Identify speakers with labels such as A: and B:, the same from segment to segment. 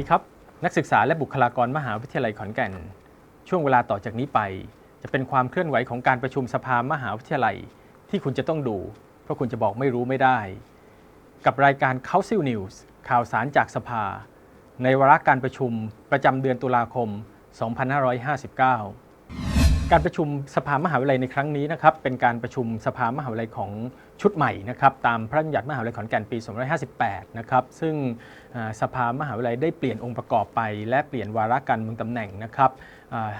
A: ดีครับ นักศึกษาและบุคลากรมหาวิทยาลัยขอนแก่น ช่วงเวลาต่อจากนี้ไป จะเป็นความเคลื่อนไหวของการประชุมสภามหาวิทยาลัย ที่คุณจะต้องดู เพราะคุณจะบอกไม่รู้ไม่ได้ กับรายการ Council News ข่าวสารจากสภา ในวาระการประชุมประจำเดือนตุลาคม 2559 การประชุมสภามหาวิทยาลัยในครั้งนี้นะครับเป็นการประชุมสภามหาวิทยาลัยของ ชุดใหม่นะครับตามพระราชบัญญัติมหาวิทยาลัยขอนแก่นปี 2558 นะครับซึ่งสภามหาวิทยาลัยได้เปลี่ยนองค์ประกอบไป และเปลี่ยนวาระการเมืองตำแหน่งนะครับ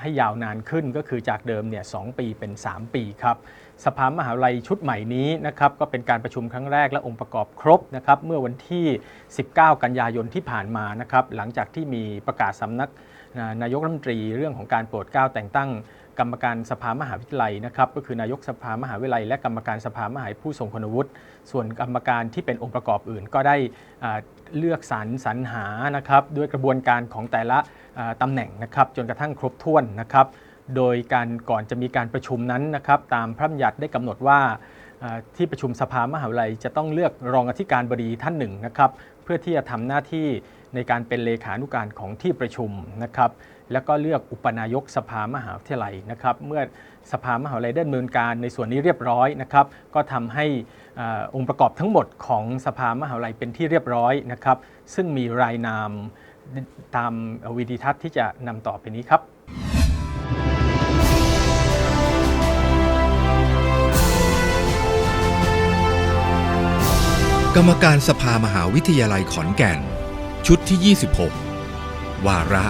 A: ให้ยาวนานขึ้นก็คือจากเดิมเนี่ยสปีเป็น 3 ปีครับสภามหาวิทยาลัยชุดใหม่นี้นะครับก็เป็นการประชุมครั้งแรกและองค์ประกอบครบนะครับเมื่อวันที่ 19 กันยายนที่ผ่านมานะครับหลังจากที่มีประกาศสำนักนายกรัฐมนตรีเรื่องของการโปรดเกล้าแต่งตั้ง กรรมการสภามหาวิทยาลัยนะครับก็คือนายกสภามหาวิทยาลัย และกรรมการสภามหาวิทยาผู้ทรงคุณวุฒิส่วนกรรมการที่เป็นองค์ประกอบอื่น ก็ได้เลือกสรรสรรหานะครับด้วยกระบวนการของแต่ละอ่าตำแหน่งนะครับจนกระทั่งครบถ้วนนะครับ โดยการก่อนจะมีการประชุมนั้นนะครับ ตามพระบัญญัติได้กำหนดว่าที่ประชุมสภามหาวิทยาลัย จะต้องเลือกรองอธิการบดีท่านหนึ่งนะครับ เพื่อที่จะทำหน้าที่ในการเป็นเลขานุการของที่ประชุมนะครับ แล้วก็เลือกอุปนายกสภามหาวิทยาลัยนะครับ เมื่อสภามหาวิทยาลัยได้ดำเนินการในส่วนนี้เรียบร้อยนะครับ ก็ทำให้อองค์ประกอบทั้งหมดของสภามหาวิทยาลัยเป็นที่เรียบร้อยนะครับ ซึ่งมีรายนามตามวิดีทัศน์ที่จะนำต่อไปนี้ครับ
B: กรรมการสภามหาวิทยาลัยขอนแก่น ชุดที่ 26 วาระ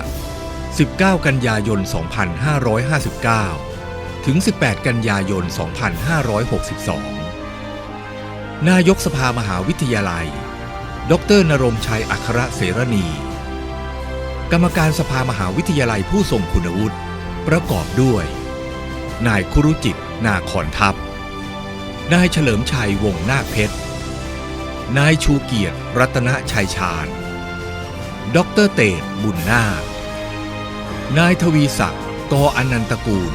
B: 19 กันยายน 2559 ถึง 18 กันยายน 2562 นายกสภามหาวิทยาลัย ดรนรงชัยอัครเสรณี กรรมการสภามหาวิทยาลัยผู้ทรงคุณวุฒิ ประกอบด้วย นายคุรุจิต นาขอนทัพ นายเฉลิมชัยวงศ์นาคเพชร นายชูเกียรติ รัตนชัยชาญดอกเตอรเตดบุญนาค นายทวีศักดิ์กออนันตกูล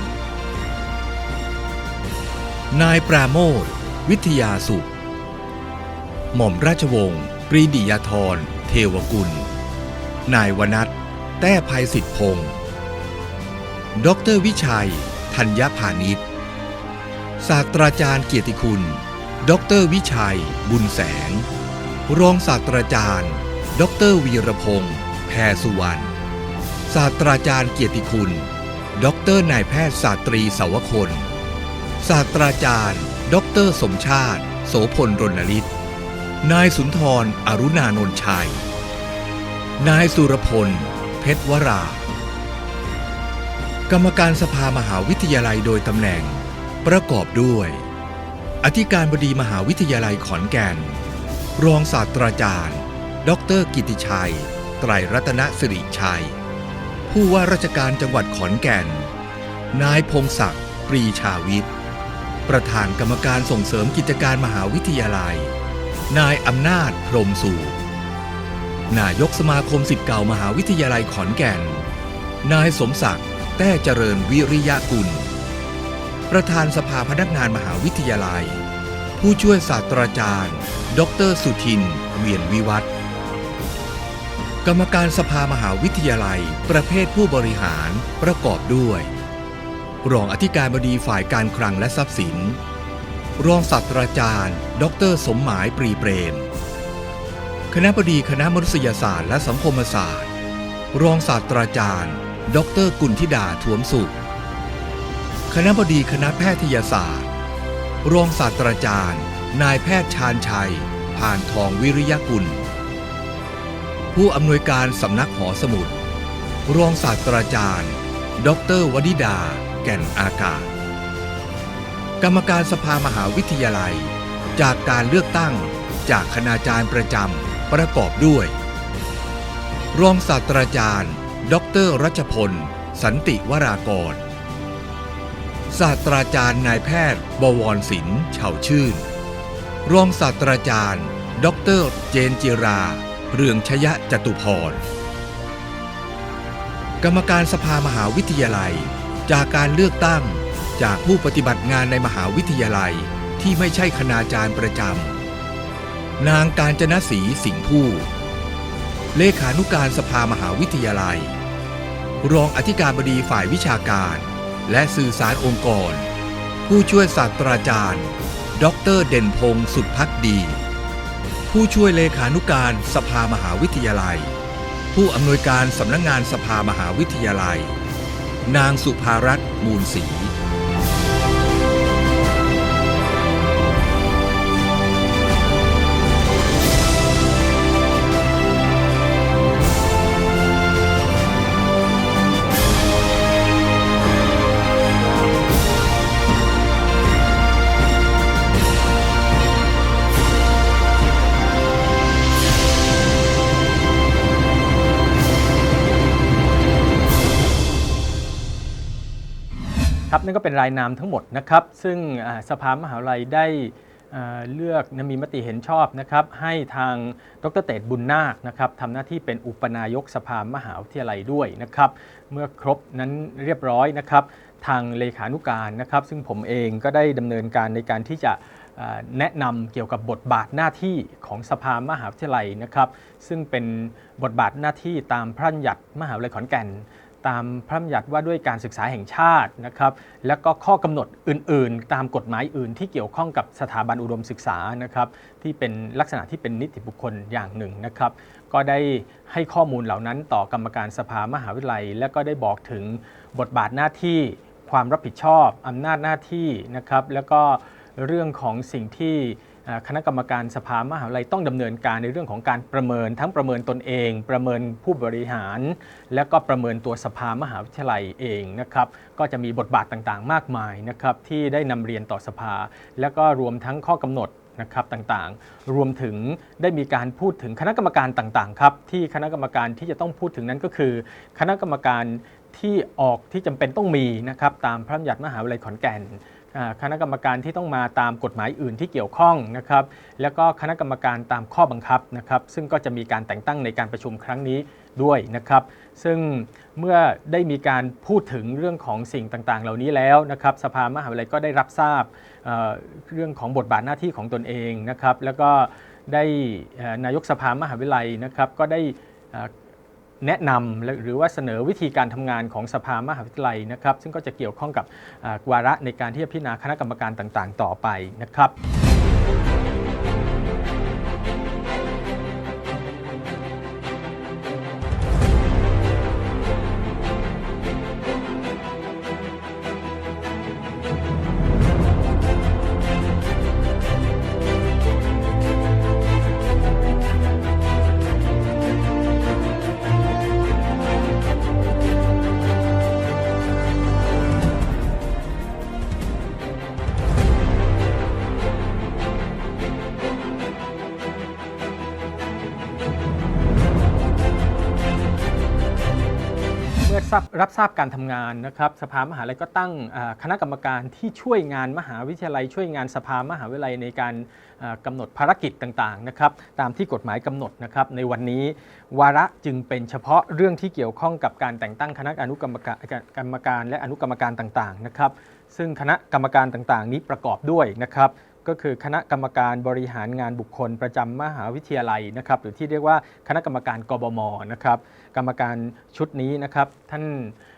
B: นายปราโมทวิทยาสุข หม่อมราชวงศ์ปรีดิยาธร เทวกุล นายวนัทแต้ภัยสิทธิพงศ์ดรวิชัย ธัญญพานิชศาสตราจารย์เกียรติคุณ ดรวิชัย บุญแสง รองศาสตราจารย์ ดรวีรพงศ์แพรสุวรรณ ศาสตราจารย์เกียรติคุณ ดรนายแพทย์ศาสตรีสาวคน ศาสตราจารย์ ดรสมชาติ โสพลรณฤทธิ์นายสุนทรอรุณานนท์ชัย นายสุรพล เพชรวรา กรรมการสภามหาวิทยาลัยโดยตำแหน่ง ประกอบด้วย อธิการบดีมหาวิทยาลัยขอนแก่น รองศาสตราจารย์ ดรกิติชัย ไตรรัตนสิริชัย ผู้ว่าราชการจังหวัดขอนแก่น นายพงศักดิ์ปรีชาวิทย์ ประธานกรรมการส่งเสริมกิจการมหาวิทยาลัย นายอำนาจพรมสูรนายกสมาคมสิทธิ์เก่ามหาวิทยาลัยขอนแก่น นายสมศักดิ์แต้เจริญวิริยะกุล ประธานสภาพนักงานมหาวิทยาลัย ผู้ช่วยศาสตราจารย์ ดรสุทิน เวียนวิวัฒน์ กรรมการสภามหาวิทยาลัย ประเภทผู้บริหารประกอบด้วย รองอธิการบดีฝ่ายการคลังและทรัพย์สิน รองศาสตราจารย์ ดร สมหมายปรีเปรม คณะบดีคณะมนุษยศาสตร์และสังคมศาสตร์ รองศาสตราจารย์ ดร กุลธิดาถวมสุข คณะบดีคณะแพทยศาสตร์ รองศาสตราจารย์ นายแพทย์ชาญชัย ผ่านทองวิริยกุล ผู้อำนวยการสำนักหอสมุด รองศาสตราจารย์ ดรวดิดา แก่นอากาศ กรรมการสภามหาวิทยาลัย จากการเลือกตั้งจากคณาจารย์ประจำประกอบด้วย รองศาสตราจารย์ ดรรัชพล สันติวรากร ศาสตราจารย์นายแพทย์ บวรศิลป์เฉาชื่น รองศาสตราจารย์ ดรเจนจิรา เรืองชยะจตุพร กรรมการสภามหาวิทยาลัย จากการเลือกตั้งจากผู้ปฏิบัติงานในมหาวิทยาลัยที่ไม่ใช่คณาจารย์ประจำ นางการจนศรีสิงห์ผู้ เลขานุการสภามหาวิทยาลัย รองอธิการบดีฝ่ายวิชาการ และสื่อสารองค์กร ผู้ช่วยศาสตราจารย์ ดรเด่นพงศ์สุดพักดี ผู้ช่วยเลขานุการสภามหาวิทยาลัย ผู้อำนวยการสำนักงงานสภามหาวิทยาลัย นางสุภารัตน์มูลศรี
A: ครับนั่นก็เป็นรายนามทั้งหมดนะครับ ซึ่งสภามหาวิทยาลัยได้เลือกนะมีมติเห็นชอบนะครับให้ทางดรเตดบุญนาคนะครับทำหน้าที่เป็นอุปนายกสภามหาวิทยาลัยด้วยนะครับ เมื่อครบนั้นเรียบร้อยนะครับ ทางเลขานุการนะครับ ซึ่งผมเองก็ได้ดำเนินการในการที่จะแนะนำเกี่ยวกับบทบาทหน้าที่ของสภามหาวิทยาลัยนะครับ ซึ่งเป็นบทบาทหน้าที่ตามพระราชบัญญัติมหาวิทยาลัยขอนแก่น ตามพระราชบัญญัติว่าด้วยการศึกษาแห่งชาตินะครับ แล้วก็ข้อกำหนดอื่น ๆ ตามกฎหมายอื่น ที่เกี่ยวข้องกับสถาบันอุดมศึกษานะครับที่เป็นลักษณะที่เป็นนิติบุคคลอย่างหนึ่งนะครับ ก็ได้ให้ข้อมูลเหล่านั้นต่อกรรมการสภามหาวิทยาลัย และก็ได้บอกถึงบทบาทหน้าที่ ความรับผิดชอบอำนาจหน้าที่นะครับ แล้วก็เรื่องของสิ่งที่ คณะกรรมการสภามหาวิทยาลัยต้องดำเนินการในเรื่องของการประเมินทั้งประเมินตนเอง ประเมินผู้บริหาร และก็ประเมินตัวสภามหาวิทยาลัยเองนะครับก็จะมีบทบาทต่างๆ มากมายนะครับที่ได้นำเรียนต่อสภา แล้วก็รวมทั้งข้อกำหนดนะครับต่างๆ รวมถึงได้มีการพูดถึงคณะกรรมการต่างๆครับที่คณะกรรมการที่จะต้องพูดถึงนั้นก็คือ คณะกรรมการที่ออกที่จำเป็นต้องมีนะครับตามพระราชบัญญัติมหาวิทยาลัยขอนแก่น คณะกรรมการที่ต้องมาตามกฎหมายอื่นที่เกี่ยวข้องนะครับ แล้วก็คณะกรรมการตามข้อบังคับนะครับ ซึ่งก็จะมีการแต่งตั้งในการประชุมครั้งนี้ด้วยนะครับ ซึ่งเมื่อได้มีการพูดถึงเรื่องของสิ่งต่างๆ เหล่านี้แล้วนะครับ สภามหาวิทยาลัยก็ได้รับทราบเเรื่องของบทบาทหน้าที่ของตนเองนะครับ แล้วก็ได้นายกสภามหาวิทยาลัยนะครับ ก็ได้ แนะนำหรือว่าเสนอวิธีการทำงานของสภามหาวิทยาลัยนะครับ ซึ่งก็จะเกี่ยวข้องกับวาระในการที่จะพิจารณาคณะกรรมการต่างๆ ต่อไปนะครับ ทราบรับทราบการทำงานนะครับสภามหาลัยก็ตั้งคณะกรรมการที่ช่วยงานมหาวิทยาลัย ช่วยงานสภามหาวิทยาลัยในการอ่ากำหนดภารกิจต่างๆนะครับตามที่กฎหมายกำหนดนะครับในวันนี้วาระจึงเป็นเฉพาะเรื่องที่เกี่ยวข้องกับการแต่งตั้งคณะอนุกรรมการกรรมการและอนุกรรมการต่างๆนะครับซึ่งคณะกรรมการต่างๆ นี้ประกอบด้วยนะครับ ก็คือคณะกรรมการบริหารงานบุคคลประจำมหาวิทยาลัยนะครับหรือที่เรียกว่าคณะกรรมการกบมนะครับกรรมการชุดนี้นะครับท่าน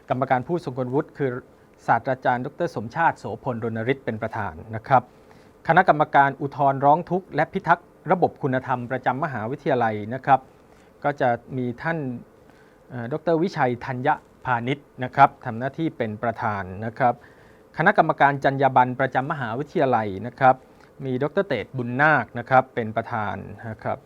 A: กรรมการผู้ทรงคุณวุฒิคือศาสตราจารย์ ดร สมชาติโสพลรณฤทธิ์เป็นประธานนะครับ คณะกรรมการอุทธรร้องทุกข์และพิทักษ์ระบบคุณธรรมประจำมหาวิทยาลัยนะครับ ก็จะมีท่านดรวิชัยธัญญพาณิชย์นะครับทำหน้าที่เป็นประธานนะครับ คณะกรรมการจรรยาบรรณประจำมหาวิทยาลัยนะครับ มีดรเตดบุญนาคนะครับเป็นประธานนะครับ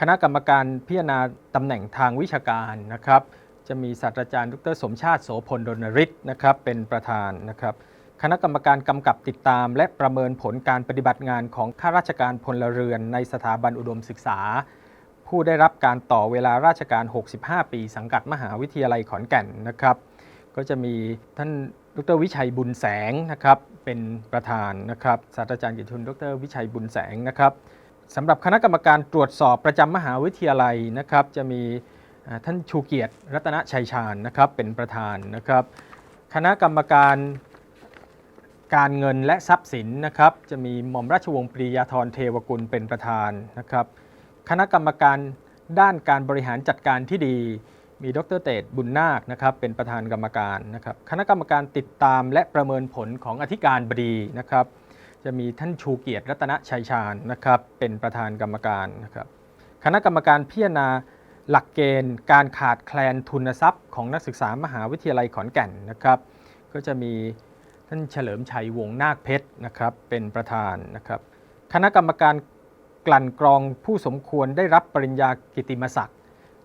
A: คณะกรรมการพิจารณาตำแหน่งทางวิชาการนะครับจะมีศาสตราจารย์ดรสมชาติโสพลดนฤทธิ์นะครับเป็นประธานนะครับคณะกรรมการกำกับติดตาม และประเมินผลการปฏิบัติงานของข้าราชการพลเรือนในสถาบันอุดมศึกษา ผู้ได้รับการต่อเวลาราชการ 65 ปี สังกัดมหาวิทยาลัยขอนแก่นนะครับ ก็จะมีท่าน ดรวิชัยบุญแสงนะครับเป็นประธานนะครับศาสตราจารย์กิตทุนดรวิชัยบุญแสงนะครับสำหรับคณะกรรมการตรวจสอบประจำมหาวิทยาลัยนะครับ จะมีท่านชูเกียรติรัตนชัยชาญนะครับเป็นประธานนะครับ คณะกรรมการการเงินและทรัพย์สินนะครับจะมีหม่อมราชวงศ์ปรียาธรเทวกุลเป็นประธานนะครับ คณะกรรมการด้านการบริหารจัดการที่ดี มีดรเตดบุญนาคนะครับเป็นประธานกรรมการนะครับคณะกรรมการติดตามและประเมินผลของอธิการบดีนะครับ จะมีท่านชูเกียรติรัตนชัยชาญนะครับ เป็นประธานกรรมการนะครับ คณะกรรมการพิจารณาหลักเกณฑ์ การขาดแคลนทุนทรัพย์ของนักศึกษามหาวิทยาลัยขอนแก่นนะครับ ก็จะมีท่านเฉลิมชัยวงนาคเพชรนะครับเป็นประธานนะครับ คณะกรรมการกลั่นกรองผู้สมควรได้รับปริญญากิติมศักดิ์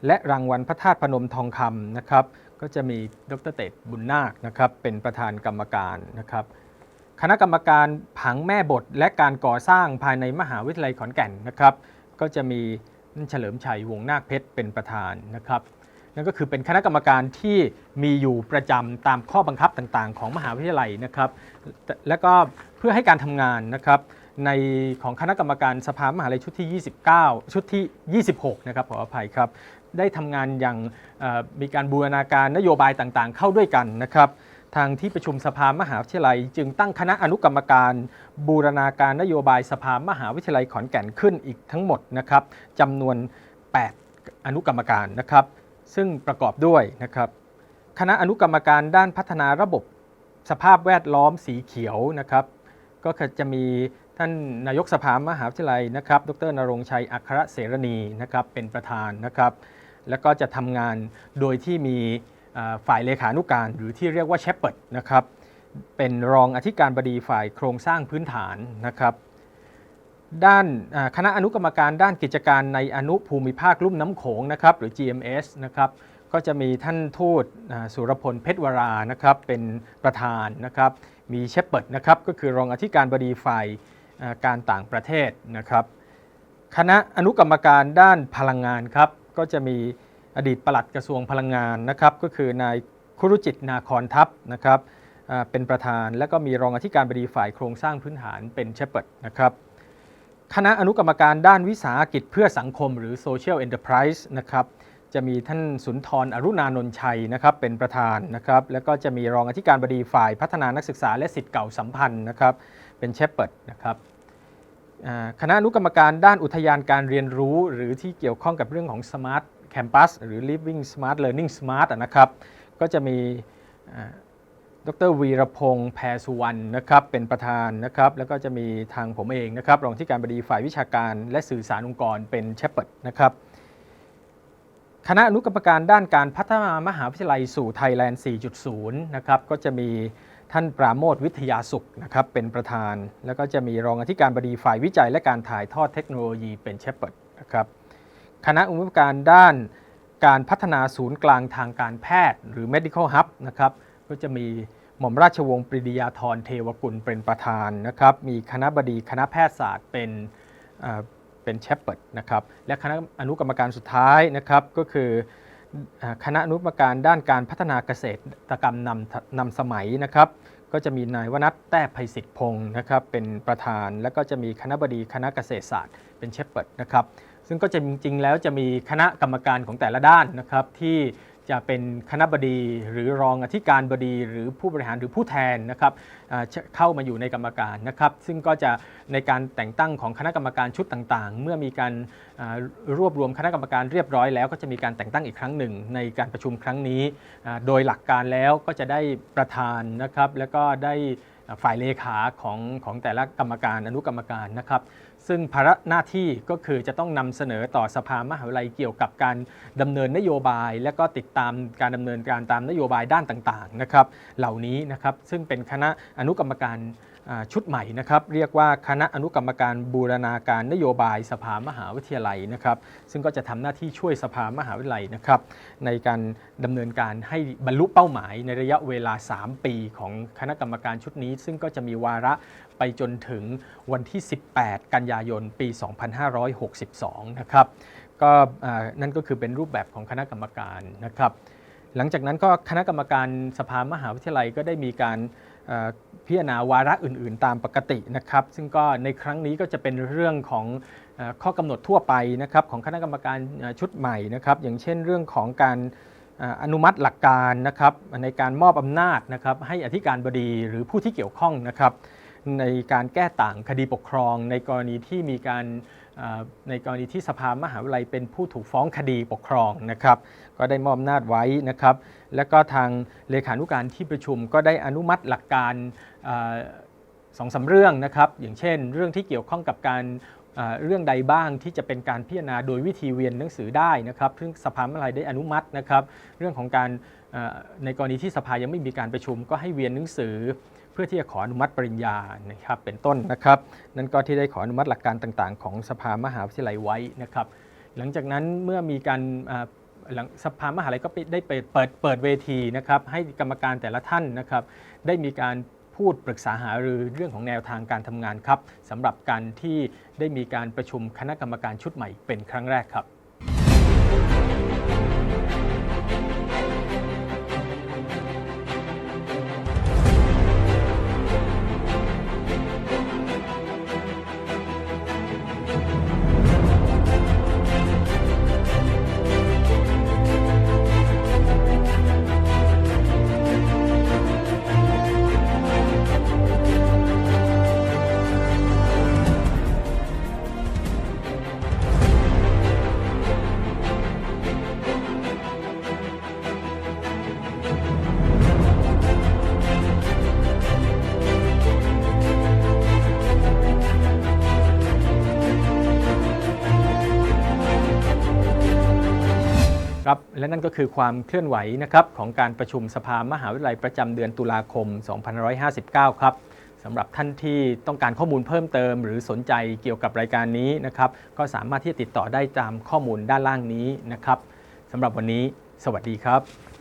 A: และรางวัลพระธาตุพนมทองคำนะครับ ก็จะมีดรเตดบุญนาคนะครับ เป็นประธานกรรมการนะครับ คณะกรรมการผังแม่บทและการก่อสร้างภายในมหาวิทยาลัยขอนแก่นนะครับ ก็จะมีท่นเฉลิมชัยวงนาคเพชรเป็นประธานนะครับนั่นก็คือเป็นคณะกรรมการที่มีอยู่ประจำตามข้อบังคับต่างๆ ของมหาวิทยาลัยนะครับ และก็เพื่อให้การทำงานนะครับในของคณะกรรมการสภามหาลัยชุดที่ 29 ชุดที่ 26 นะครับขออภัยครับ ได้ทำงานอย่างมีการบูรณาการนโยบายต่างๆ เข้าด้วยกันนะครับ ทางที่ประชุมสภามหาวิทยาลัย จึงตั้งคณะอนุกรรมการ บูรณาการนโยบายสภามหาวิทยาลัยขอนแก่นขึ้นอีกทั้งหมดนะครับจำนวน 8 อนุกรรมการนะครับ ซึ่งประกอบด้วยนะครับ คณะอนุกรรมการด้านพัฒนาระบบสภาพแวดล้อมสีเขียวนะครับก็จะมีท่านนายกสภามหาวิทยาลัยนะครับ ดรนรงชัยอัครเสรณีนะครับ เป็นประธานนะครับ แล้วก็จะทำงานโดยที่มีฝ่ายเลขานุการ หรือที่เรียกว่าเชปเปิดนะครับเป็นรองอธิการบดีฝ่ายโครงสร้างพื้นฐานนะครับด้านคณะอนุกรรมการด้านกิจการในอนุภูมิภาคลุ่มน้ำโขงนะครับหรือ GMS นะครับก็จะมีท่านทูตสุรพลเพชรวรานะครับเป็นประธานนะครับมีเชปเปิดนะครับก็คือรองอธิการบดีฝ่ายการต่างประเทศนะครับคณะอนุกรรมการด้านพลังงานครับ ก็จะมีอดีตปลัดกระทรวงพลังงานนะครับก็คือนายคุรุจิตนาคอนทัพนะครับเป็นประธานและก็มีรองอธิการบดีฝ่ายโครงสร้างพื้นฐานเป็นเชปเปิดนะครับคณะอนุกรรมการด้านวิสาหกิจเพื่อสังคมหรือ Social Enterprise นะครับจะมีท่านสุนทรอรุณานนท์ชัยนะครับเป็นประธานนะครับแล้วก็จะมีรองอธิการบดีฝ่ายพัฒนานักศึกษาและสิทธิ์เก่าสัมพันธ์นะครับเป็นเชปเปิดนะครับ คณะอนุกรรมการด้านอุทยานการเรียนรู้ หรือที่เกี่ยวข้องกับเรื่องของ Smart Campus หรือ Living Smart Learning Smart นะครับ ก็จะมีดรวีรพงษ์แพรสุวรรณนะครับเป็นประธานนะครับ แล้วก็จะมีทางผมเองนะครับรองที่การบดีฝ่ายวิชาการและสื่อสารองค์กรเป็นเชปเปิดนะครับคณะอนุกรรมการด้านการพัฒนามหาวิทยาลัยสู่ไทยแลนด์ 4.0 นะครับก็จะมี ท่านปราโมทวิทยาสุขนะครับเป็นประธาน แล้วก็จะมีรองอธิการบดีฝ่ายวิจัยและการถ่ายทอดเทคโนโลยีเป็นเชปเปิดนะครับคณะอนุกรรมการด้านการพัฒนาศูนย์กลางทางการแพทย์ หรือ medical hub นะครับก็จะมีหม่อมราชวงศ์ปรีดียาธรเทวกุลเป็นประธานนะครับมีคณะบดีคณะแพทยศาสตร์เป็นเป็นเชปเปิดนะครับและคณะอนุกรรมการสุดท้ายนะครับก็คือ คณะอนุกรรมการด้านการพัฒนาเกษตรกรรมนำนำสมัยนะครับ ก็จะมีนายวนัทแต้ภัยศิษฐ์พงศ์นะครับ เป็นประธาน แล้วก็จะมีคณะบดีคณะเกษตรศาสตร์ เป็นเชฟเปิดนะครับ ซึ่งก็จะจริงๆแล้วจะมีคณะกรรมการของแต่ละด้านนะครับที่ จะเป็นคณะบดีหรือรองอธิการบดี หรือผู้บริหารหรือผู้แทนนะครับเข้ามาอยู่ในกรรมการนะครับ ซึ่งก็จะในการแต่งตั้งของคณะกรรมการชุดต่างๆ เมื่อมีการรวบรวมคณะกรรมการเรียบร้อยแล้วก็จะมีการแต่งตั้งอีกครั้งหนึ่ง ในการประชุมครั้งนี้ โดยหลักการแล้วก็จะได้ประธานนะครับ แล้วก็ได้ฝ่ายเลขาของของแต่ละกรรมการอนุกรรมการนะครับ ซึ่งภาระหน้าที่ก็คือจะต้องนำเสนอต่อสภามหาวิทยาลัยเกี่ยวกับการดำเนินนโยบาย และก็ติดตามการดำเนินการตามนโยบายด้านต่างๆนะครับเหล่านี้นะครับซึ่งเป็นคณะอนุกรรมการ ชุดใหม่นะครับเรียกว่าคณะอนุกรรมการบูรณาการนโยบายสภามหาวิทยาลัยนะครับซึ่งก็จะทำหน้าที่ช่วยสภามหาวิทยาลัยนะครับในการดำเนินการให้บรรลุเป้าหมายในระยะเวลา 3 ปีของคณะกรรมการชุดนี้ ซึ่งก็จะมีวาระไปจนถึงวันที่ 18 กันยายนปี 2562 นะครับก็นั่นก็คือเป็นรูปแบบของคณะกรรมการนะครับหลังจากนั้นก็คณะกรรมการสภามหาวิทยาลัยก็ได้มีการ พิจารณาวาระอื่น ๆ ตามปกตินะครับ ซึ่งก็ในครั้งนี้ก็จะเป็นเรื่องของข้อกำหนดทั่วไปนะครับของคณะกรรมการชุดใหม่นะครับอย่างเช่นเรื่องของการอนุมัติหลักการนะครับในการมอบอำนาจนะครับให้อธิการบดีหรือผู้ที่เกี่ยวข้องนะครับในการแก้ต่างคดีปกครอง ในกรณีที่มีการ ในกรณีที่สภามหาวิทยาลัยเป็นผู้ถูกฟ้องคดีปกครองนะครับก็ได้มอบอำนาจไว้นะครับและก็ทางเลขานุการที่ประชุมก็ได้อนุมัติหลักการอสองสามเรื่องนะครับอย่างเช่น เรื่องที่เกี่ยวข้องกับการเรื่องใดบ้างที่จะเป็นการพิจารณาโดยวิธีเวียนหนังสือได้นะครับซึ่งสภามหาวิทยาลัยได้อนุมัตินะครับเรื่องของการ ในกรณีที่สภายังไม่มีการประชุมก็ให้เวียนหนังสือ เพื่อที่จะขออนุมัติปริญญานะครับเป็นต้นนะครับ นั่นก็ที่ได้ขออนุมัติหลักการต่างๆ ของสภามหาวิทยาลัยไว้นะครับ หลังจากนั้นเมื่อมีการหลังสภามหาวิทยาลัยก็ไปได้เปิดเปิดเปิดเวทีนะครับให้กรรมการแต่ละท่านนะครับ ได้มีการพูดปรึกษาหารือเรื่องของแนวทางการทำงานครับสำหรับการที่ได้มีการประชุมคณะกรรมการชุดใหม่เป็นครั้งแรกครับ ครับและนั่นก็คือความเคลื่อนไหวนะครับของการประชุมสภามหาวิทยาลัยประจำเดือนตุลาคม 2559 ครับสำหรับท่านที่ต้องการข้อมูลเพิ่มเติม หรือสนใจเกี่ยวกับรายการนี้นะครับก็สามารถที่จะติดต่อได้ตามข้อมูลด้านล่างนี้นะครับสำหรับวันนี้ สวัสดีครับ